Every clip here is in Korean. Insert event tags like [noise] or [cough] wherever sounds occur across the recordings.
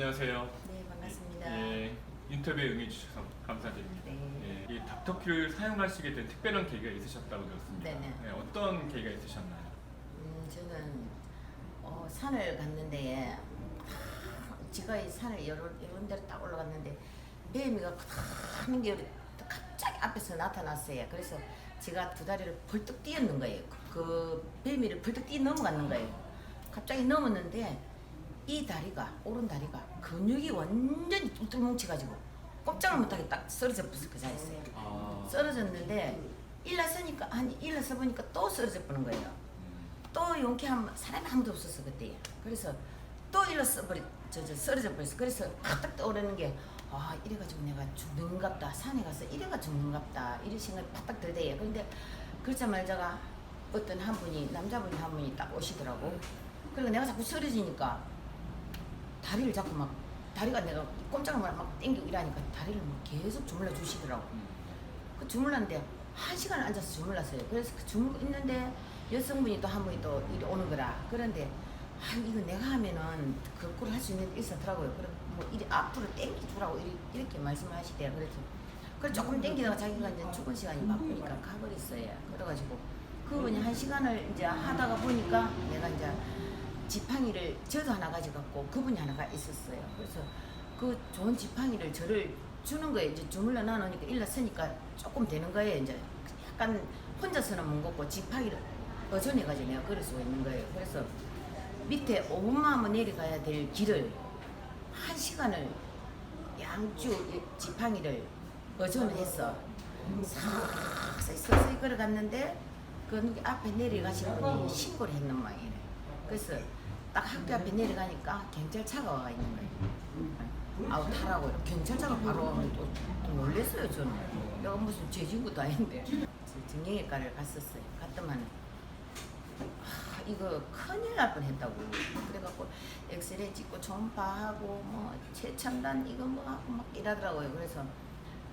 안녕하세요. 네, 반갑습니다. 예, 인터뷰에 응해주셔서 감사드립니다. 네. 예, 이 닥터큐를 사용하시게 된 특별한 계기가 있으셨다고 들었습니다. 네네. 예, 어떤 계기가 있으셨나요? 음, 저는 어, 산을 갔는데 아, 지가 이 산을 여러 이런 데로 딱 올라갔는데 매미가 큰 게 갑자기 앞에서 나타났어요. 그래서 제가 두 다리를 벌떡 뛰었는 거예요. 그, 그 매미를 벌떡 뛰 넘어갔는 거예요. 갑자기 넘었는데 이 다리가 오른 다리가 근육이 완전히 뚫뚫 뭉쳐가지고 꼼짝을 못하게 딱 쓰러져 버렸어 그 자리에서. 아, 쓰러졌는데 일어서니까 한 일어서 보니까 또 쓰러져 버는 거예요. 또 용케 한 사람이 아무도 없었어 그때. 그래서 또 일어서 버리 저저 쓰러져 버렸어. 그래서 딱 떠오르는 게 아 이래가지고 내가 죽는갑다 산에 가서 이래가 죽는갑다 이런 생각이 팍팍 들대요. 근데 그러자마자가 어떤 한 분이 남자분이 한 분이 딱 오시더라고. 그리고 내가 자꾸 쓰러지니까 다리를 자꾸 막 다리가 내가 꼼짝을 막 땡기고 이러니까 다리를 막 계속 주물러 주시더라고. 음, 그 주물렀는데 한 시간 앉아서 주물렀어요. 그래서 그 주물고 있는데 여성분이 또 한 분이 또 이리 오는 거라. 그런데 아 이거 내가 하면은 거꾸로 할수 있는 게 있었더라고요. 그럼 뭐 이리 앞으로 땡기 주라고 이리, 이렇게 말씀을 하시대요. 그래서 그래 조금 땡기다가 자기가 이제 출근 시간이 바쁘니까 가버렸어요. 그래가지고 그분이 한 시간을 이제 하다가 보니까 내가 이제 지팡이를 저도 하나 가져갔고 그분이 하나가 있었어요. 그래서 그 좋은 지팡이를 저를 주는 거예요. 이제 주물러 놔놓으니까 일어서니까 조금 되는 거예요. 이제 약간 혼자서는 무겁고 지팡이를 어전해가지고 내가 걸을 수가 있는 거예요. 그래서 밑에 5분만 하면 내려가야 될 길을 한 시간을 이 지팡이를 어전을 해서 서서히 걸어갔는데 그 앞에 내려가신 분이 신고를 했는 모양이래. 그래서 딱 학교 앞에 내려가니까 경찰차가 와 있는 거예요. 아우 타라고 경찰차가 바로 오면 또, 또 놀랬어요 저는. 내가 무슨 죄진구도 아닌데 정형외과를 갔었어요. 갔더만 아, 이거 큰일 날 뻔했다고 그래갖고 엑스레이 찍고 초음파하고 뭐 최첨단 이거 뭐 하고 막 이러더라고요. 그래서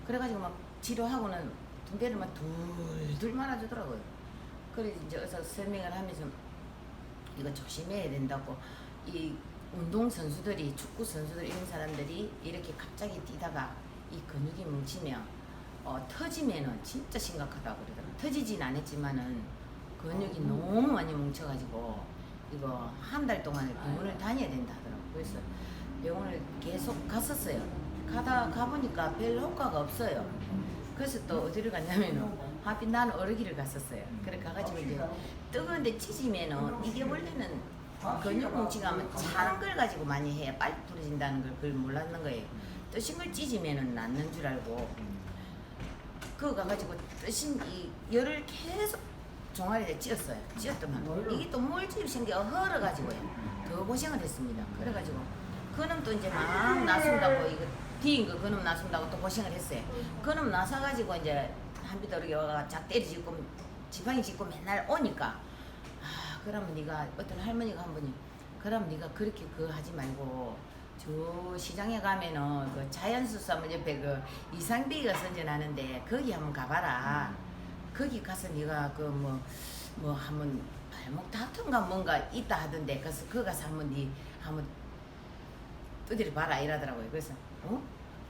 그래가지고 막 치료하고는 붕대를 막 둘둘 말아주더라고요. 그래서 이제 어서 설명을 하면서 이거 조심해야 된다고 이 운동 선수들이 축구 선수들 이런 사람들이 이렇게 갑자기 뛰다가 이 근육이 뭉치면 어, 터지면은 진짜 심각하다고 그러더라고요. 터지진 않았지만은 근육이 너무 많이 뭉쳐가지고 이거 한 달 동안을 병원을 다녀야 된다 하더라고요. 그래서 병원을 계속 갔었어요. 가다 가보니까 별 효과가 없어요. 그래서 또 어디를 갔냐면은 하필 나는 어르기를 갔었어요. 그래 가가지고 이제 뜨거운데 찢으면은 이게 원래는 근육 뭉치가면 차는 걸 가지고 많이 해야 빨리 부러진다는 걸 그걸 몰랐는 거예요. 뜨신 걸 찢으면은 낫는 줄 알고 그거 가가지고 뜨신 이 열을 계속 종아리에 찧었어요. 찧었더만 이게 또 물집이 생겨 헐어가지고요. 더 고생을 했습니다. 그래가지고 그놈 또 이제 막 나순다고 이거 뒤인 거 그놈 나순다고 또 고생을 했어요. 그놈 나서가지고 이제 한비도르게 와가 작 때리짓고 지팡이 짚고 맨날 오니까 아 그러면 네가 어떤 할머니가 한 분이 그럼 네가 그렇게 그 하지 말고 저 시장에 가면은 그 자연수사문 옆에 그 이상비가 선전하는데 거기 한번 가봐라. 거기 가서 네가 그 뭐뭐 한번 발목 다튼가 뭔가 있다 하던데 그래서 거 가서 한번 네 한번 두드려 봐라 이러더라고요. 그래서 어?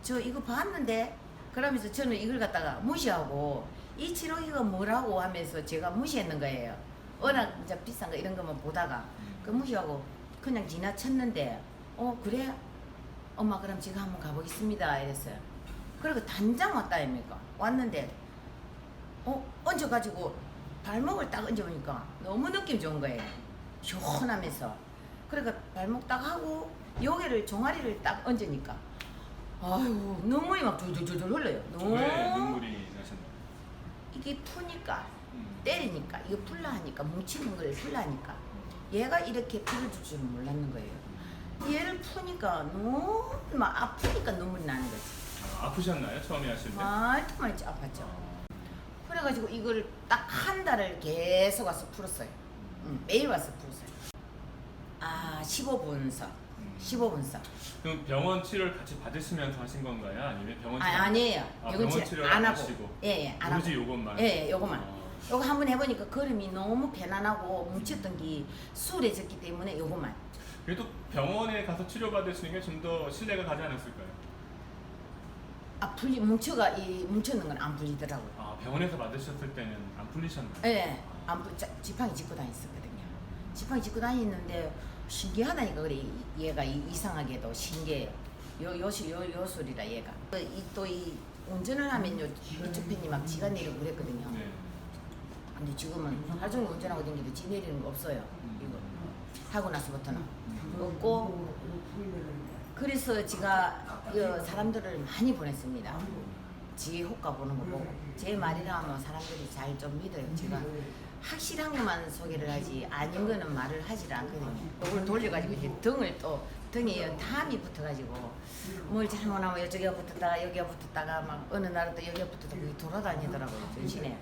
저 이거 봤는데 그러면서 저는 이걸 갖다가 무시하고 이 치료기가 뭐라고 하면서 제가 무시했는 거예요. 워낙 이제 비싼 거 이런 거만 보다가 그 무시하고 그냥 지나쳤는데 어 그래? 엄마 그럼 지금 한번 가보겠습니다 이랬어요. 그리고 단장 왔다 아닙니까? 왔는데 어 얹어가지고 발목을 딱 얹어보니까 너무 느낌 좋은 거예요. 시원하면서 그러니까 발목 딱 하고 여기를 종아리를 딱 얹으니까 아유 눈물이 막 줄줄줄줄 흘러요. 너무 왜 눈물이 나셨나요? 이게 푸니까 음. 때리니까 이거 풀라 하니까 뭉치는 걸 풀라 하니까 얘가 이렇게 풀어줄 줄은 몰랐는 거예요. 얘를 푸니까 너무 막 아프니까 눈물이 나는 거지. 아, 아프셨나요? 처음에 하실 때? 말도 말지 아팠죠. 그래가지고 이걸 딱 한 달을 계속 와서 풀었어요. 응, 매일 와서 풀었어요. 아 15분서 음. 15분서. 그럼 병원 치료를 같이 받으시면서 하신 건가요? 아니면 병원 아 치료? 아니에요. 아, 병원 치- 치료를 안 하고. 하시고. 예 예 안 오로지 하고. 요것만. 예, 예, 요것만. 어. 요거 한번 해보니까 걸음이 너무 편안하고 뭉쳤던 게 수월해졌기 때문에 요것만. 그래도 병원에 가서 치료받으시는 게 좀 더 신뢰가 가지 않았을까요? 아 풀리 뭉쳐가 이 뭉쳤는 건 안 풀리더라고요. 아 병원에서 받으셨을 때는 안 풀리셨나요? 예, 안 풀, 자, 지팡이 짚고 다녔었거든요. 지팡이 짚고 다니는데 신기하다니까 그래 이- 얘가 이, 이상하게도 신기해요. 요 요시 요 요술이라 얘가. 이또이 운전을 하면 요 이쪽 편이 막 지가 내리고 그랬거든요. 네. 근데 지금은 하루 종일 운전하고 다니도 지 내리는 거 없어요. 이거 하고 나서부터는 없고 그래서 제가 이 사람들을 많이 보냈습니다. 지 효과 보는 거 보고 제 말이라 하면 사람들이 잘 좀 믿어요. 제가 확실한 것만 소개를 하지 아닌 거는 말을 하질 않거든요. 이걸 돌려가지고 이제 등을 또 등에 담이 붙어가지고 뭘 잘못하면 이쪽에 붙었다가 여기가 붙었다가 막 어느 날은 또 여기가 붙었다가 돌아다니더라고요 전신에.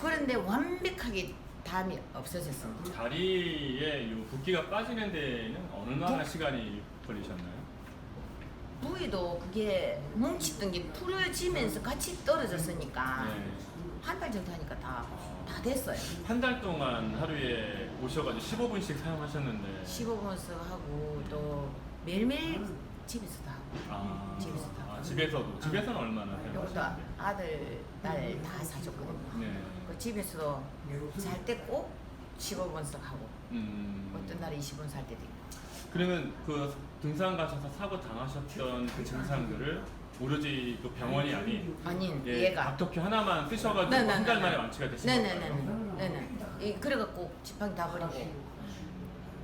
그런데 완벽하게 담이 없어졌습니다. 다리에 요 붓기가 빠지는 데는 얼마나 뭐? 시간이 걸리셨나요? 부위도 그게 뭉치던 게 풀어지면서 같이 떨어졌으니까 네. 한 달 정도 하니까 다, 다 됐어요. 한 달 동안 하루에 오셔가지고 15분씩 사용하셨는데 15분씩 하고 또 매일매일 집에서도 하고 아, 집에서도 하고 아, 집에서도 집에서는 얼마나 이것도 사용하셨는데? 아들, 딸 다 사줬거든요. 네. 그 집에서도 잘 때 꼭 15분씩 하고 음. 어떤 날에 20분 살 때도 있고 그러면 그 등산 가셔서 사고 당하셨던 그 증상들을 오로지 그 병원이 아닌 아닌 예, 얘가 닥터큐 하나만 쓰셔가지고 네, 네, 한 달 네, 만에 네. 완치가 되신 네네네. 네네. 이 그래갖고 지팡이 다 버리고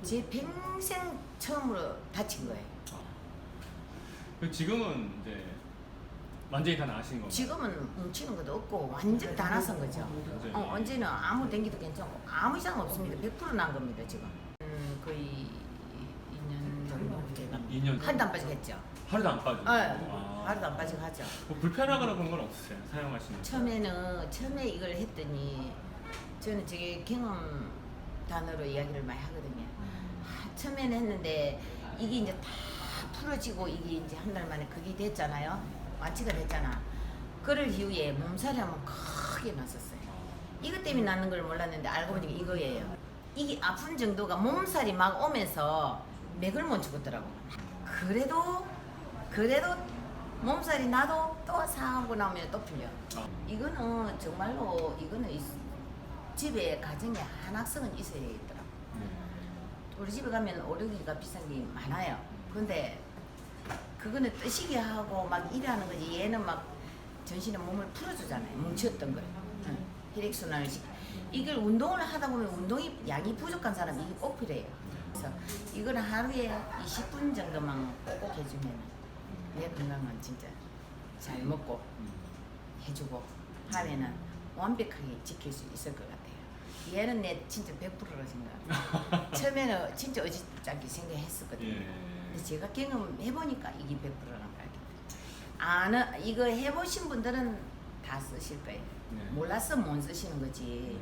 제 평생 처음으로 다친 거예요. 그 지금은 이제 완전히 다 나으신 건가요? 지금은 뭉치는 것도 없고 완전 다 나선 거죠. 완전히. 어, 언제는 아무 댕기도 괜찮고 아무 이상 없습니다. 100%난 겁니다 지금. 음, 거의 2년 정도 제가 2년 한도 안 빠지겠죠. 하루도 안 빠지고 네, 아. 하루도 안 빠지고 하죠. 뭐 불편하거나 그런 건 없으세요? 사용하시는 처음에는 처음에 이걸 했더니 저는 저게 경험 단어로 이야기를 많이 하거든요. 아, 처음에는 했는데 이게 이제 다 풀어지고 이게 이제 한 달 만에 그게 됐잖아요. 완치가 됐잖아. 그럴 이후에 몸살이 한번 크게 났었어요. 이것 때문에 나는 걸 몰랐는데 알고 보니까 이거예요. 이게 아픈 정도가 몸살이 막 오면서 맥을 못 죽었더라고. 그래도 그래도 몸살이 나도 또 사하고 나면 또 풀려. 아, 이거는 정말로 이거는 있- 집에 가정에 한학성은 있어야겠더라고. 네. 우리 집에 가면 오르기가 비싼 게 많아요. 근데 그거는 뜨시게 하고 막 일하는 거지. 얘는 막 전신에 몸을 풀어주잖아요. 뭉쳤던 걸. 응. 혈액순환을 시 이걸 운동을 하다 보면 운동이 양이 부족한 사람이 이게 꼭 필요해요. 그래서 이거는 하루에 20분 정도만 꼭 해주면 내 건강은 진짜 잘 먹고 음. 해주고 하면은 완벽하게 지킬 수 있을 것 같아요. 얘는 내 진짜 100%로 생각. [laughs] 처음에는 진짜 어지럽게 생각했었거든요. 예. 근데 제가 경험해보니까 이게 100%라는 걸 알게 돼요. 아는 이거 해보신 분들은 다 쓰실 거예요. 네. 몰라서 못 쓰시는 거지.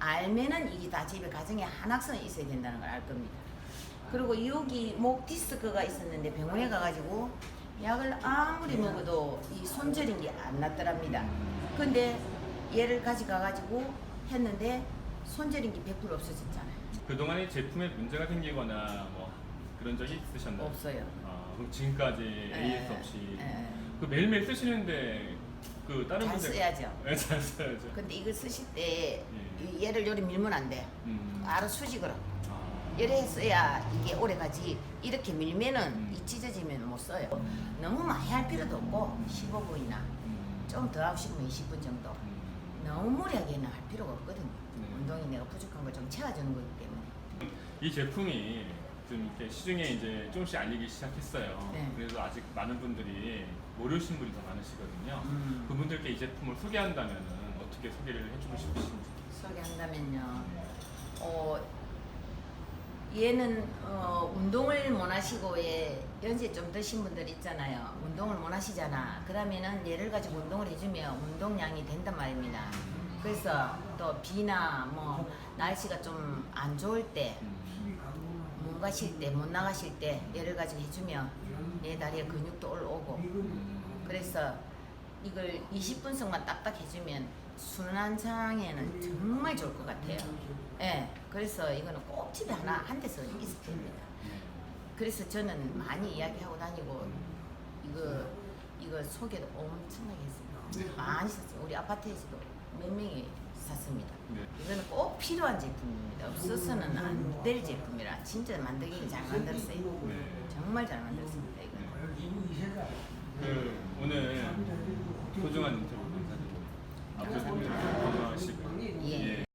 알면은 이게 다 집에 가정에 한학성이 있어야 된다는 걸 알 겁니다. 그리고 여기 목 디스크가 있었는데 병원에 가가지고 약을 아무리 먹어도 이 손저린 게안 낫더랍니다. 근데 얘를 가져가가지고 했는데 손저린 게100% 없어졌잖아요. 그동안에 제품에 문제가 생기거나 뭐 그런 적이 있으셨나요? 없어요. 아, 그럼 지금까지 AS 없이 예. 그 매일매일 쓰시는데 그 다른 잘 분들 써야죠. 네, [laughs] 잘 써야죠. 근데 이걸 쓰실 때 예. 이- 얘를 요리 밀면 안 돼. 음. 알아 수직으로. 아. 이래 써야 이게 오래 가지. 이렇게 밀면은 음. 이 찢어지면 못 써요. 너무 많이 할 필요도 없고 15분이나 음. 좀더 하고 싶으면 20분 정도. 음. 너무 무리하게는 할 필요가 없거든요. 네. 운동이 내가 부족한 걸 좀 채워주는 거기 때문에. 이 제품이 좀 이렇게 시중에 이제 조금씩 알리기 시작했어요. 네. 그래서 아직 많은 분들이 모르신 분이 더 많으시거든요. 음. 그분들께 이 제품을 소개한다면 어떻게 소개를 해주고 싶으신지. 소개한다면요. 어, 얘는 어, 운동을 못 하시고 예, 연세 좀 드신 분들 있잖아요. 운동을 못 하시잖아. 그러면은 얘를 가지고 운동을 해주면 운동량이 된단 말입니다. 그래서 또 비나 뭐 날씨가 좀 안 좋을 때, 음. 못 가실 때, 못 나가실 때 얘를 가지고 해주면 내 다리에 근육도 올라오고 음. 그래서 이걸 20분씩만 딱딱 해주면 순환 상황에는 정말 좋을 것 같아요. 예, 그래서 이거는 꼭 집에 하나 한 대서 됩니다. 네. 그래서 저는 많이 이야기하고 다니고 이거 이거 소개도 엄청나게 했어요. 많이 샀어요. 우리 아파트에서도 몇 명이 샀습니다. 네. 이거는 꼭 필요한 제품입니다. 없어서는 안 될 제품이라 진짜 만들기 잘 만들었어요. 네. 정말 잘 만들었습니다. 이거. 그 오늘 소중한 인터뷰 앞으로 건강하시고 예.